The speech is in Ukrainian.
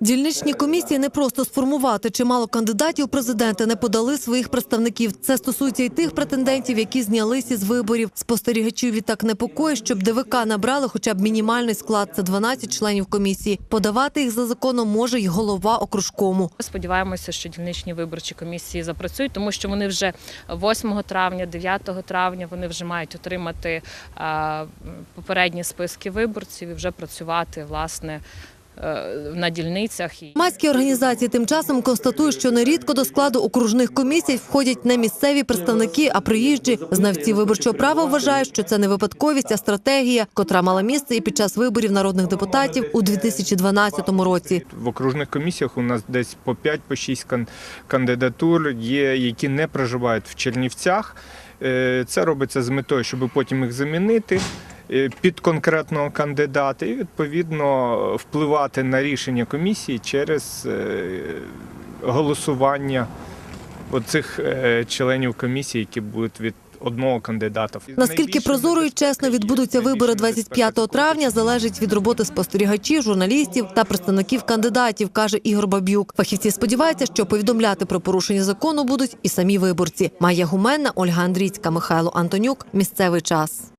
Дільничні комісії не просто сформувати. Чимало кандидатів президенти не подали своїх представників. Це стосується і тих претендентів, які знялися з виборів. Спостерігачів відтак непокоїть, щоб ДВК набрали хоча б мінімальний склад. Це 12 членів комісії. Подавати їх за законом може й голова окружкому. Сподіваємося, що дільничні виборчі комісії запрацюють, тому що вони вже 8 травня, 9 травня вони вже мають отримати попередні списки виборців і вже працювати власне на дільницях. І- Громадські організації тим часом констатують, що нерідко до складу окружних комісій входять не місцеві представники, а приїжджі. Знавці виборчого права вважають, що це не випадковість, а стратегія, котра мала місце і під час виборів народних депутатів у 2012 році. В окружних комісіях у нас десь по 5 по 6 кан- кандидатур є, які не проживають в Чернівцях. Е, Це робиться з метою, щоб потім їх замінити е, під конкретного кандидата і відповідно впливати на рішення комісії через е, голосування оцих е, членів комісії, які будуть від одного кандидата. Наскільки прозоро і чесно відбудуться вибори найбільша 25 травня, залежить від роботи спостерігачів, журналістів та представників кандидатів, каже Ігор Бабюк. Фахівці сподіваються, що повідомляти про порушення закону будуть і самі виборці. Майя Гуменна, Ольга Андрійська, Михайло Антонюк. Місцевий час.